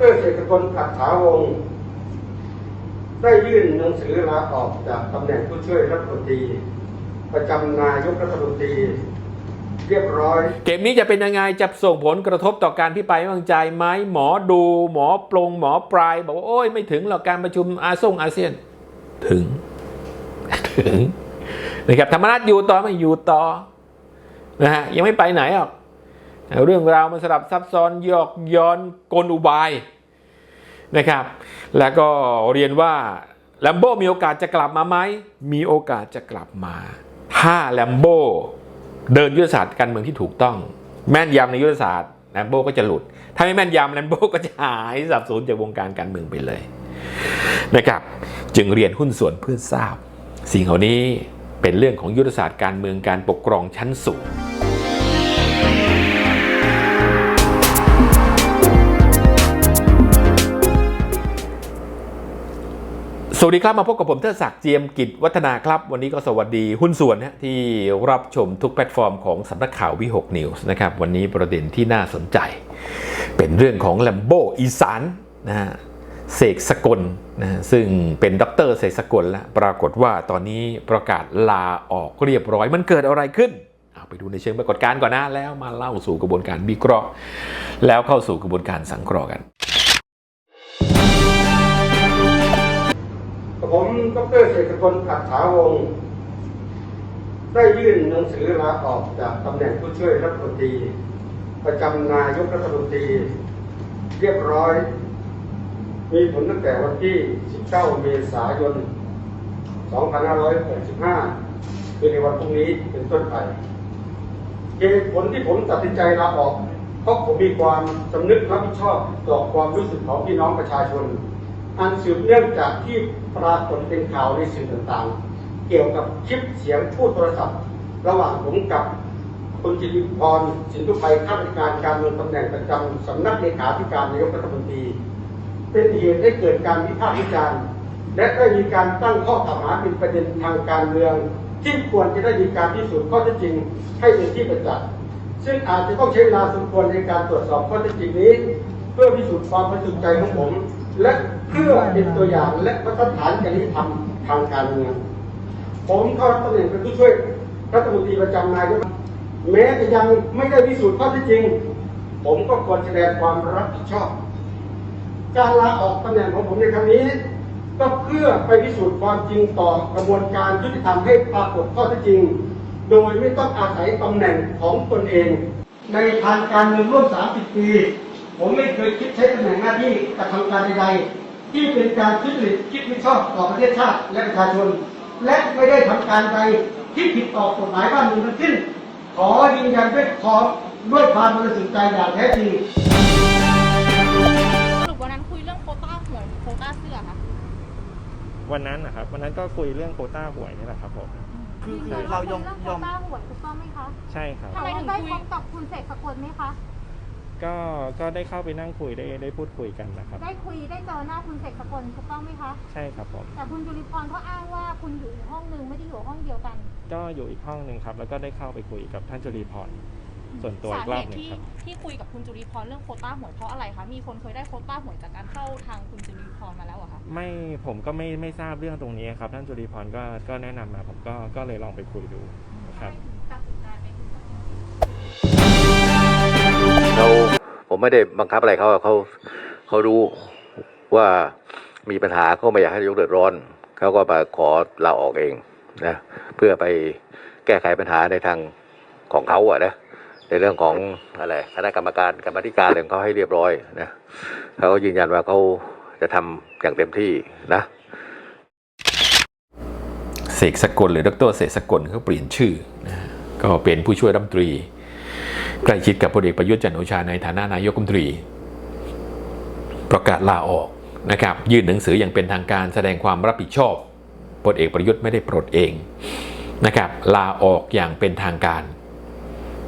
ดรเศรษฐกลขัดถาวง ได้ยื่นหนังสือลาออกจากตำแหน่งผู้ช่วยรัฐมนตรี ประจำนายกรัฐมนตรี เรียบร้อย เกมนี้จะเป็นยังไงจะส่งผลกระทบต่อการพิปรายไม่วางใจไหมหมอดู หมอปลงหมอปลาย บอกว่าโอ้ยไม่ถึงหรอกการประชุมอาซงอาเซียน ถึง ถึงนะครับธรรมนัฐอยู่ต่อไม่อยู่ต่อนะฮะยังไม่ไปไหนหรอก เรื่องราวมันสลับซับซ้อนยอกย้อนกลอุบายนะครับ แล้วก็เรียนว่าแลมโบมีโอกาสจะกลับมาไหม มีโอกาสจะกลับมา ถ้าแลมโบเดินยุทธศาสตร์การเมืองที่ถูกต้อง แม่นยำในยุทธศาสตร์แลมโบก็จะหลุด ถ้าไม่แม่นยำแลมโบก็จะหายสับสนจากวงการการเมืองไปเลยนะครับ จึงเรียนหุ้นส่วนเพื่อทราบ สิ่งเหล่านี้เป็นเรื่องของยุทธศาสตร์การเมืองการปกครองชั้นสูง วัสดีครับมาพบกับผมเทดศักดิ์เจียมกิจวัฒนาครับ วันนี้ก็สวัสดีหุ้นส่วนนะที่รับชมทุกแพลตฟอร์มของสำนักข่าววิหกนิวส์นะครับวันนี้ประเด็นที่น่าสนใจ เป็นเรื่องของแลมโบอีสานนะฮะเสกสกลนะฮะซึ่งเป็นด็อกเตอร์เสกสกลแล้วปรากฏว่าตอนนี้ประกาศลาออกเรียบร้อยมันเกิดอะไรขึ้นเอาไปดูในเชิงปรากฏการณ์ก่อนนะแล้วมาเล่าสู่กระบวนการวิเคราะห์ แล้วเข้าสู่กระบวนการสังเคราะห์กัน ผมดรเศรษฐกลขัดถาวงได้ยื่นหนังสือลาออกจากตำแหน่งผู้ช่วยรัฐมนตรี ประจำนายกรัฐมนตรี เรียบร้อย มีผลตั้งแต่วันที่ 19 เมษายน 2565 คือในวันพรุ่งนี้เป็นต้นไปเหตุผลที่ผมตัดสินใจลาออก เพราะผมมีความสำนึกรับผิดชอบต่อความรู้สึกของพี่น้องประชาชน อันสืบเนื่องจากที่ปรากฏเป็นข่าวในสื่อต่างๆ เกี่ยวกับคลิปเสียงพูดโทรศัพท์ ระหว่างผมกับคุณจิริพรสินทุภัยข้าราชการการเมืองตำแหน่งประจำสำนักเลขาธิการนายกรัฐมนตรี เป็นเหตุให้เกิดการวิพากษ์วิจารณ์และได้มีการตั้งข้อกล่าวหาเป็นประเด็นทางการเมือง ที่ควรจะได้มีการพิสูจน์ข้อเท็จจริงให้เป็นที่ประจักษ์ซึ่งอาจจะต้องใช้เวลาสมควรในการตรวจสอบข้อเท็จจริงนี้ เพื่อพิสูจน์ความบริสุทธิ์ใจของผม และเพื่อเป็นตัวอย่างและมาตรฐานจริยธรรมทางการเมืองผมเข้ารับตำแหน่งเป็นผู้ช่วยรัฐมนตรีประจำนายกแม้จะยังไม่ได้พิสูจน์ข้อเท็จจริง ผมก็ควรแสดงความรับผิดชอบ การลาออกตำแหน่งของผมในครั้งนี้ ก็เพื่อไปพิสูจน์ความจริงต่อกระบวนการยุติธรรมให้ปรากฏข้อเท็จจริง โดยไม่ต้องอาศัยตำแหน่งของตนเอง ในทางการเมืองร่วม 30 ปี ผมไม่เคยคิดใช้ตำแหน่งหน้าที่กระทำการใดๆที่เป็นการทุจริตคิดไม่ชอบต่อประเทศชาติและประชาชน และไม่ได้ทำการใดที่ผิดต่อกฎหมายบ้านเมืองทั้งสิ้น ขอยืนยันด้วยขอด้วยความบริสุทธิ์ใจอย่างแท้จริงสรุปวันนั้นคุยเรื่องโควต้าหวยหรือโควต้าเสื้อคะวันนั้นนะครับวันนั้นก็คุยเรื่องโควต้าหวยนี่แหละครับผมคือคือเรายอมยอมต้าหวยถูกต้องไหมคะใช่ครับทำไมถึงได้คุยพบกับคุณเสกสกลไหมคะ ก็ก็ได้เข้าไปนั่งคุยได้ได้พูดคุยกันนะครับ ได้คุยได้เจอหน้าคุณเสกสกลถูกต้องไหมคะ ใช่ครับผม แต่คุณจุลิพรเขาอ้างว่าคุณอยู่อีกห้องหนึ่งไม่ได้อยู่ห้องเดียวกัน ก็อยู่อีกห้องหนึ่งครับ แล้วก็ได้เข้าไปคุยกับท่านจุลีพรส่วนตัวสาอีกรเหอบตุหนึ่งที่ครับ ที่คุยกับคุณจุลีพรเรื่องโควต้าหวยเพราะอะไรคะ มีคนเคยได้โควต้าหวยจากการเข้าทางคุณจุลีพรมาแล้วเหรอะคะ ไม่ผมก็ไม่ไม่ทราบเรื่องตรงนี้ครับท่านจุลีพรก็ก็แนะนำมาผมก็ก็เลยลองไปคุยดูครับ ผมไม่ได้บังคับอะไรเขาเขาเขารู้ว่ามีปัญหาเขาไม่อยากให้ยกเดือดร้อนเขาก็มาขอลาออกเองนะเพื่อไปแก้ไขปัญหาในทางของเขาอะนะในเรื่องของอะไรคณะกรรมการกรรมธิการอะไรของเขาให้เรียบร้อยนะเขาก็ยืนยันว่าเขาจะทำอย่างเต็มที่นะเสกสกลหรือดรเสกสกลเขาเปลี่ยนชื่อนะก็เป็นผู้ช่วยรัฐมนตรี ใกล้ชิดกับพลเอกประยุทธ์จันโอชาในฐานะนายกรัฐมนตรี ประกาศลาออกนะครับยื่นหนังสืออย่างเป็นทางการแสดงความรับผิดชอบพลเอกประยุทธ์ไม่ได้ปลดเองนะครับลาออกอย่างเป็นทางการ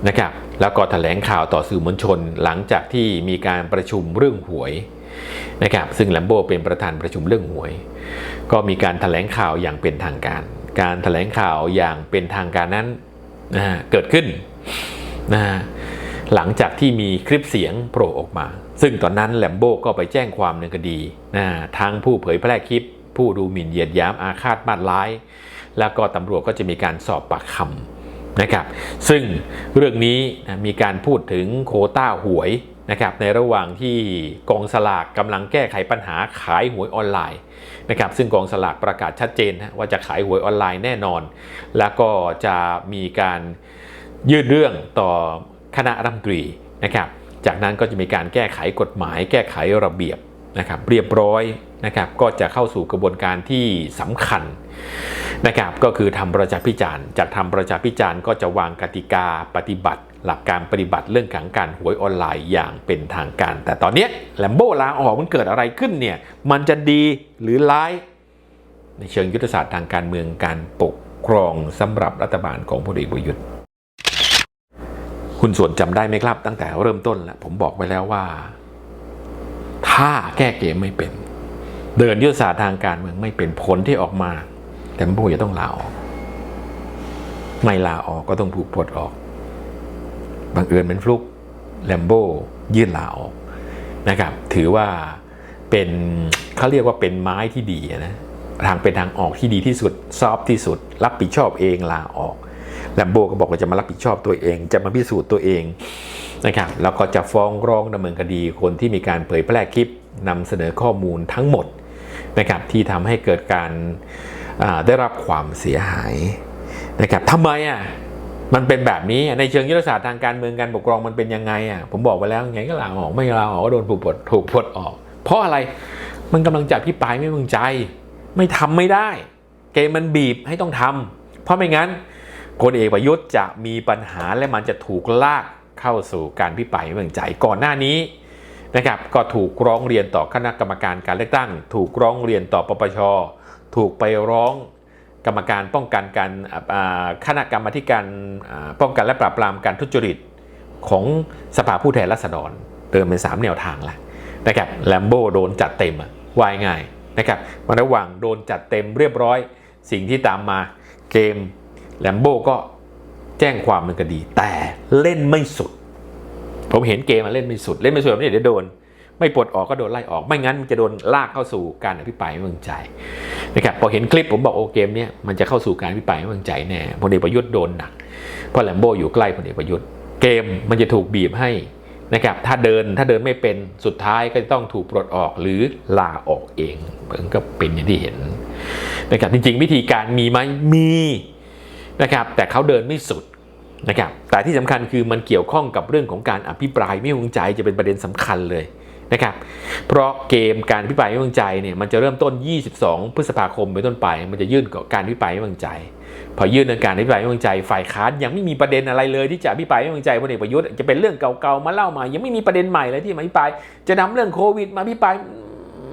นะครับแล้วก็แถลงข่าวต่อสื่อมวลชนหลังจากที่มีการประชุมเรื่องหวยนะครับซึ่งแลมโบเป็นประธานประชุมเรื่องหวย ก็มีการแถลงข่าวอย่างเป็นทางการ การแถลงข่าวอย่างเป็นทางการนั้นนะเกิดขึ้นนะฮะ หลังจากที่มีคลิปเสียงโผล่ออกมา ซึ่งตอนนั้นแลมโบ้ก็ไปแจ้งความในคดีนะทั้งผู้เผยแพร่คลิป ผู้ดูหมิ่นเหยียดยามอาฆาตมาดร้าย แล้วก็ตำรวจก็จะมีการสอบปากคำนะครับ ซึ่งเรื่องนี้นะมีการพูดถึงโคต้าหวยนะครับในระหว่างที่กองสลากกำลังแก้ไขปัญหาขายหวยออนไลน์นะครับซึ่งกองสลากประกาศชัดเจนว่าจะขายหวยออนไลน์แน่นอน แล้วก็จะมีการยื่นเรื่องต่อ คณะรัฐมนตรีนะครับจากนั้นก็จะมีการแก้ไขกฎหมาย แก้ไขระเบียบนะครับเรียบร้อยนะครับก็จะเข้าสู่กระบวนการที่สำคัญนะครับก็คือทำประชาพิจารณ์จากทำประชาพิจารณ์ก็จะวางกติกาปฏิบัติ หลักการปฏิบัติเรื่องของการหวยออนไลน์อย่างเป็นทางการ แต่ตอนนี้แลมโบ้ลาออกมันเกิดอะไรขึ้นเนี่ยมันจะดีหรือร้าย ในเชิงยุทธศาสตร์ทางการเมืองการปกครองสำหรับรัฐบาลของพลเอกประยุทธ์ คุณส่วนจำได้ไหมครับ ตั้งแต่เริ่มต้นแล้วผมบอกไว้แล้วว่า ถ้าแก้เกมไม่เป็น เดินยุทธศาสตร์ทางการเมืองไม่เป็นผลที่ออกมาแลมโบ้จะต้องลาออก ไม่ลาออกก็ต้องถูกปลดออกบังเอิญเป็นฟลุกแลมโบยื่นลาออกนะครับ ถือว่าเป็นเขาเรียกว่าเป็นไม้ที่ดีนะทางเป็นทางออกที่ดีที่สุดซอฟที่สุด รับผิดชอบเองลาออก แลมโบก็บอกว่าจะมารับผิดชอบตัวเอง จะมาพิสูจน์ตัวเองนะครับแล้วก็จะฟ้องร้องดำเนินคดีคนที่มีการเผยแพร่คลิปนำเสนอข้อมูลทั้งหมดนะครับที่ทำให้เกิดการได้รับความเสียหายนะครับทำไมอะมันเป็นแบบนี้ในเชิงยุทธศาสตร์ทางการเมืองการปกครองมันเป็นยังไงอะผมบอกไปแล้วไงก็ลาออกไม่ลาออกก็โดนถูกปลดถูกปลดออก เพราะอะไรมันกำลังจับพี่ปลายไม่วางใจ ไม่ทำไม่ได้ เกมมันบีบให้ต้องทำเพราะไม่งั้น พลเอกประยุทธ์จะมีปัญหาและมันจะถูกลากเข้าสู่การพิปรายไม่วางใจก่อนหน้านี้นะครับก็ถูกร้องเรียนต่อคณะกรรมการการเลือกตั้ง ถูกร้องเรียนต่อปปช ถูกไปร้องกรรมการป้องกันการคณะกรรมการอ่าป้องกันและปราบปรามการทุจริตของสภาผู้แทนราษฎรเดินเป็น 3 แนวทางแล้วนะครับแลมโบโดนจัดเต็มวายง่ายนะครับมันระหว่างโดนจัดเต็มเรียบร้อย สิ่งที่ตามมาเกม แลมโบก็แจ้งความเป็นคดี แต่เล่นไม่สุด ผมเห็นเกมมันเล่นไม่สุด เล่นไม่สุดแบบนี้เดี๋ยวโดน ไม่ปลดออกก็โดนไล่ออก ไม่งั้นมันจะโดนลากเข้าสู่การอภิปรายไม่วางใจนะครับพอเห็นคลิปผมบอกโอเกมเนี้ยมันจะเข้าสู่การอภิปรายไม่วางใจแน่พลเอกประยุทธ์โดนหนักเพราะแลมโบอยู่ใกล้พลเอกประยุทธ์ เกมมันจะถูกบีบให้นะครับถ้าเดินถ้าเดินไม่เป็นสุดท้ายก็จะต้องถูกปลดออกหรือลาออกเองมันก็เป็นอย่างที่เห็นนะครับจริงๆ วิธีการมีไหมมี นะครับแต่เขาเดินไม่สุดนะครับแต่ที่สำคัญคือมันเกี่ยวข้องกับเรื่องของการอภิปรายไม่วางใจจะเป็นประเด็นสำคัญเลยนะครับเพราะเกมการอภิปรายไม่วางใจเนี่ยมันจะเริ่มต้น 22 พฤษภาคมเป็นต้นไป มันจะยื่นกับการอภิปรายไม่วางใจ พอยื่นเรื่องการอภิปรายไม่วางใจ ฝ่ายค้านยังไม่มีประเด็นอะไรเลยที่จะอภิปรายไม่วางใจพลเอกประยุทธ์จะเป็นเรื่องเก่าๆมาเล่าใหม่ยังไม่มีประเด็นใหม่เลยที่มาอภิปรายจะนำเรื่องโควิดมาอภิปราย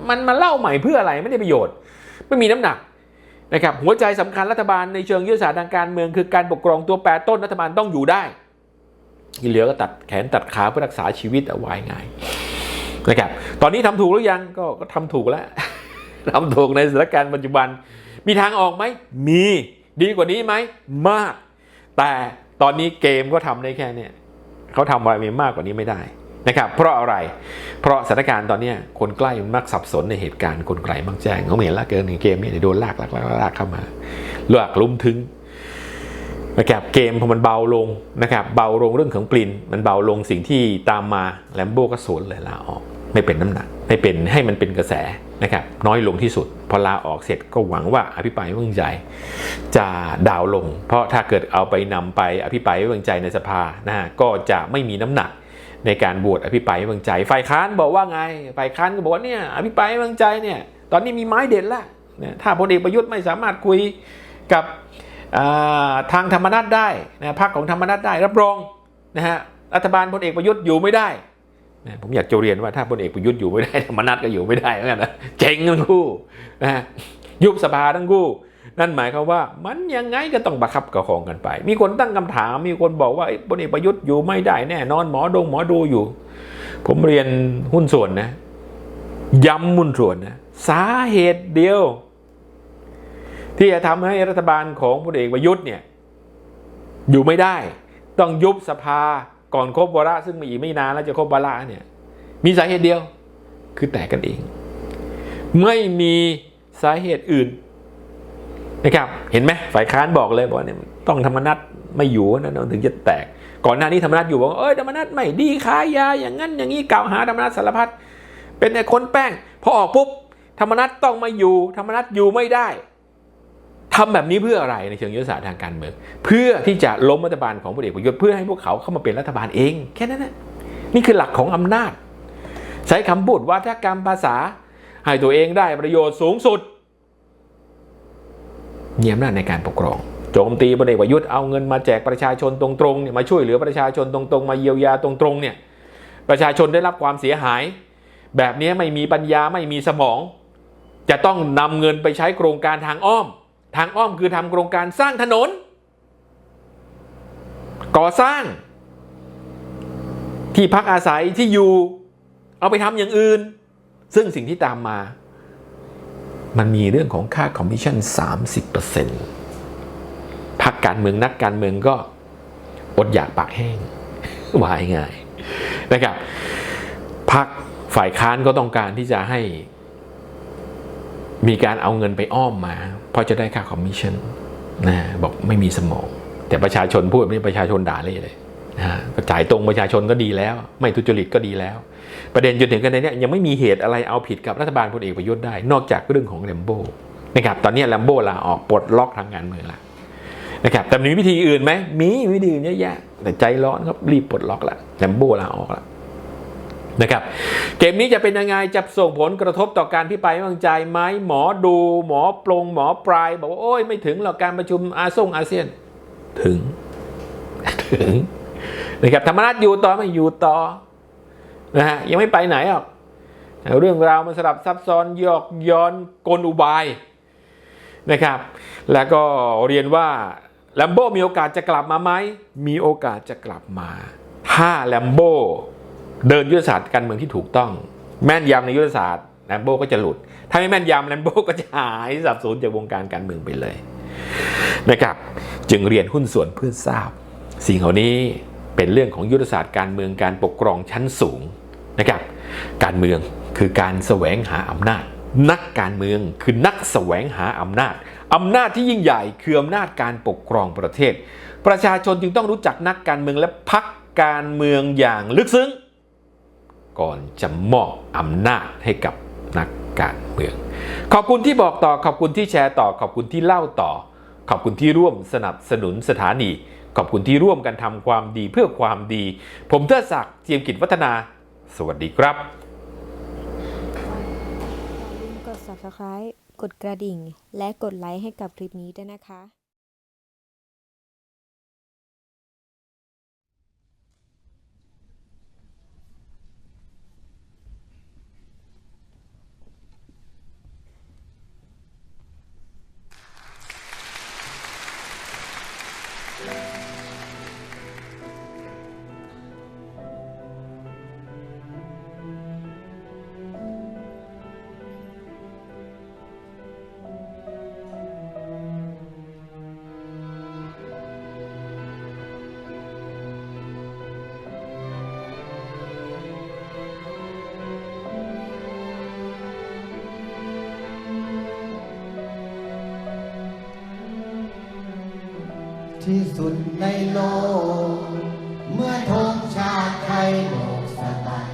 มันมาเล่าใหม่เพื่ออะไรไม่ได้ประโยชน์ ไม่มีน้ำหนัก นะครับหัวใจสำคัญรัฐบาลในเชิงยุทธศาสตร์ทางการเมืองคือการปกครองตัวแปรต้นรัฐบาลต้องอยู่ได้ที่เหลือก็ตัดแขนตัดขาเพื่อรักษาชีวิตเอาไว้ง่ายนะครับตอนนี้ทำถูกหรือยังก็ก็ทำถูกแล้วทำถูกในสถานการณ์ปัจจุบัน มีทางออกไหมมีดีกว่านี้ไหมมาก แต่ตอนนี้เกมก็ทำได้แค่เนี้ยเขาทำอะไรมากกว่านี้ไม่ได้ นะครับเพราะอะไร เพราะสถานการณ์ตอนนี้คนใกล้มักสับสนในเหตุการณ์คนไกลมักแจ้งเขาเห็นละเกินในเกมนี้เดี๋ยโดนลากลากลากลากเข้ามาลากลุมถึงนะครับเกมพอมันเบาลงนะครับเบาลงเรื่องของกลิ่นมันเบาลงสิ่งที่ตามมาแลมโบก็สวนเลยลาออก ไม่เป็นน้ำหนักไม่เป็นให้มันเป็นกระแสนะครับน้อยลงที่สุด พอลาออกเสร็จก็หวังว่าอภิปรายไม่ว้วางใจจะดาวลง เพราะถ้าเกิดเอาไปนำไปอภิปรายไม่ว้วางใจในสภานะฮะก็จะไม่มีน้ำหนัก ในการบวชอภิปรายไม่วางใจ ฝ่ายค้านบอกว่าไง ฝ่ายค้านก็บอกว่าเนี่ยอภิปรายไม่วางใจเนี่ยตอนนี้มีไม้เด็ดแล้วนะถ้าพลเอกประยุทธ์ไม่สามารถคุยกับทางธรรมนัตได้นะพรรคของธรรมนัตได้รับรองนะฮะรัฐบาลพลเอกประยุทธ์อยู่ไม่ได้นะผมอยากจะเรียนว่าถ้าพลเอกประยุทธ์อยู่ไม่ได้ธรรมนัตก็อยู่ไม่ได้เหมือนกันนะเจ๊งทั้งคู่นะฮะยุบสภาทั้งคู่ นั่นหมายความว่ามันยังไงก็ต้องบังคับกระคองกันไป มีคนตั้งคำถาม มีคนบอกว่าเอ้ยพลเอกประยุทธ์อยู่ไม่ได้แน่นอนหมอดงหมอดูอยู่ ผมเรียนหุ้นส่วนนะ ย้ำหุ้นส่วนนะ สาเหตุเดียว ที่จะทำให้รัฐบาลของพลเอกประยุทธ์เนี่ยอยู่ไม่ได้ ต้องยุบสภาก่อนครบวาระซึ่งมีอีกไม่นานแล้วจะครบวาระเนี่ยมีสาเหตุเดียว คือแตกกันเอง ไม่มีสาเหตุอื่น นะครับเห็นไหมฝ่ายค้านบอกเลยบอกว่าเนี่ยต้องธรรมนัตไม่อยู่นะถึงจะแตก ก่อนหน้านี้ธรรมนัตอยู่บอกเอ้ยธรรมนัตไม่ดีขายยาอย่างนั้นอย่างนี้กล่าวหาธรรมนัตสารพัดเป็นแต่คนแป้งพอออกปุ๊บธรรมนัตต้องมาอยู่ ธรรมนัตอยู่ไม่ได้ทำแบบนี้เพื่ออะไรในเชิงยุทธศาสตร์ทางการเมืองเพื่อที่จะล้มรัฐบาลของพลเอกประยุทธ์เพื่อให้พวกเขาเข้ามาเป็นรัฐบาลเอง แค่นั้นนะนี่คือหลักของอำนาจ ใช้คำพูดว่าถ้ากรรมภาษา ให้ตัวเองได้ประโยชน์สูงสุด มีอำนาจในการปกครองโจมตีพลเอกประยุทธ์เอาเงินมาแจกประชาชนตรงๆเนี่ยมาช่วยเหลือประชาชนตรงๆ มาเยียวยาตรงๆเนี่ยประชาชนได้รับความเสียหาย แบบนี้ไม่มีปัญญาไม่มีสมอง จะต้องนำเงินไปใช้โครงการทางอ้อม ทางอ้อมคือทำโครงการสร้างถนน ก่อสร้าง ที่พักอาศัยที่อยู่ เอาไปทำอย่างอื่น ซึ่งสิ่งที่ตามมา มันมีเรื่องของค่าคอมมิชชั่น 30%พักการเมืองนักการเมืองก็อดอยากปากแห้งวายง่ายนะครับพักฝ่ายค้านก็ต้องการที่จะให้ มีการเอาเงินไปอ้อมมา เพราะจะได้ค่าคอมมิชชั่นนะบอกไม่มีสมอง แต่ประชาชนพูดแบบนี้ประชาชนด่าเลยเลยนะจ่ายตรงประชาชนก็ดีแล้ว ไม่ทุจริตก็ดีแล้ว ประเด็นจนถึงกันในนี้ยังไม่มีเหตุอะไรเอาผิดกับรัฐบาลพลเอกประยุทธ์ได้ นอกจากเรื่องของแลมโบ้นะครับตอนนี้แลมโบ้ลาออกปลดล็อกทางการเมืองละนะครับแต่มีวิธีอื่นไหมมีวิธีอื่นเยอะแยะแต่ใจร้อนครับรีบปลดล็อกละแลมโบ้ลาออกละนะครับเกมนี้จะเป็นยังไงจะส่งผลกระทบต่อการพิปรายไม่ไว้วางใจไหมหมอดูหมอปลงหมอปลาย บอกว่าโอ้ยไม่ถึงหรอกการประชุมอาซงอาเซียน ถึงถึงนะครับธรรมนัฐอยู่ต่อไม่อยู่ต่อ นะฮะยังไม่ไปไหนหรอกเรื่องราวมันสลับซับซ้อนยอกย้อนกลอุบายนะครับ แล้วก็เรียนว่าแลมโบมีโอกาสจะกลับมาไหมมีโอกาสจะกลับมา ถ้าแลมโบเดินยุทธศาสตร์การเมืองที่ถูกต้อง แม่นยำในยุทธศาสตร์แลมโบก็จะหลุด ถ้าไม่แม่นยำแลมโบก็จะหายสับสนจากวงการการเมืองไปเลยนะครับจึงเรียนหุ้นส่วนเพื่อทราบ สิ่งเหล่านี้เป็นเรื่องของยุทธศาสตร์การเมืองการปกครองชั้นสูง นะครับ การเมืองคือการแสวงหาอำนาจ นักการเมืองคือนักแสวงหาอำนาจอำนาจที่ยิ่งใหญ่คืออำนาจการปกครองประเทศ ประชาชนจึงต้องรู้จักนักการเมืองและพักการเมืองอย่างลึกซึ้ง ก่อนจะมอบอำนาจให้กับนักการเมือง ขอบคุณที่บอกต่อขอบคุณที่แชร์ต่อ ขอบคุณที่เล่าต่อ ขอบคุณที่ร่วมสนับสนุนสถานี ขอบคุณที่ร่วมกันทำความดีเพื่อความดี ผมเทิดศักดิ์เจียมกิจวัฒนา สวัสดีครับอย่าลืมกด subscribe กดกระดิ่ง และกดไลค์ให้กับคลิปนี้ด้วยนะคะ ที่สุดในโลก เมื่อธงชาติไทยโบกสะบัด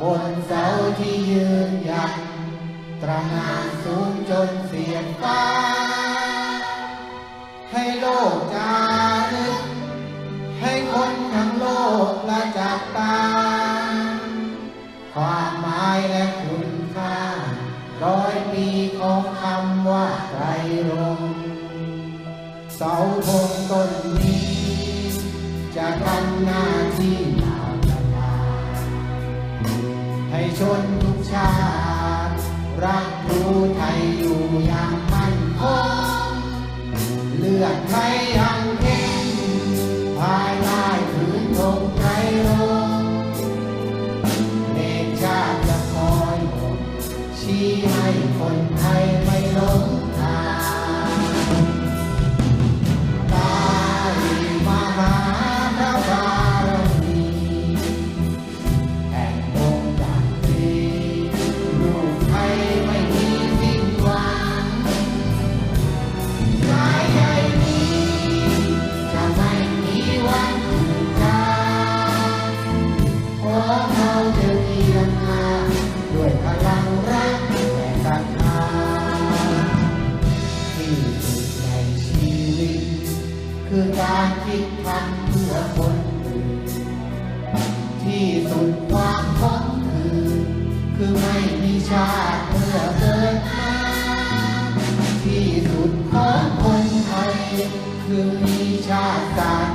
บนเสาที่ยืนหยัดตระหงานสูงจนเสียงฟ้า ให้โลกจารึกให้คนทั้งโลกละจับตา ความหมายและคุณค่าร้อยปีของคำว่าไตรรงค์ เสาธงต้นนี้ จะทำหน้าที่นาวนานให้ชนทุกชาติ รักรู้ไทยอยู่อย่างมั่นคงเลือดไทยยัง คือมีชาติศาสตร์